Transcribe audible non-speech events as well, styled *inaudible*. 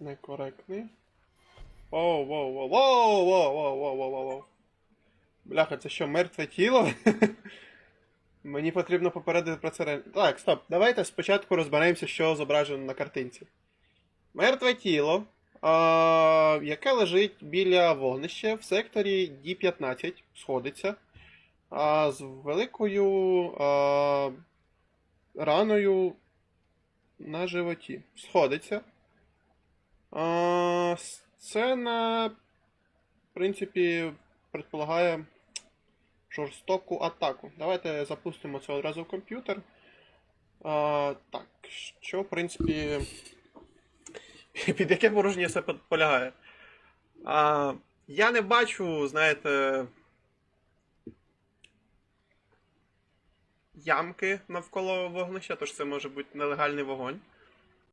Некоректний. Воу, воу, воу, воу, воу, воу, воу, воу, воу. Бляха, це що, мертве тіло? *laughs* Мені потрібно попередити про це. Так, стоп. Давайте спочатку розберемося, що зображено на картинці. Мертве тіло, а, яке лежить біля вогнища в секторі D15, сходиться. А, з великою а, раною на животі. Сходиться. А, сцена, в принципі, предполагає жорстоку атаку. Давайте запустимо це одразу в комп'ютер. Так, що, в принципі, під яке порушення все полягає? А, я не бачу, знаєте, ямки навколо вогнища, тож це може бути нелегальний вогонь.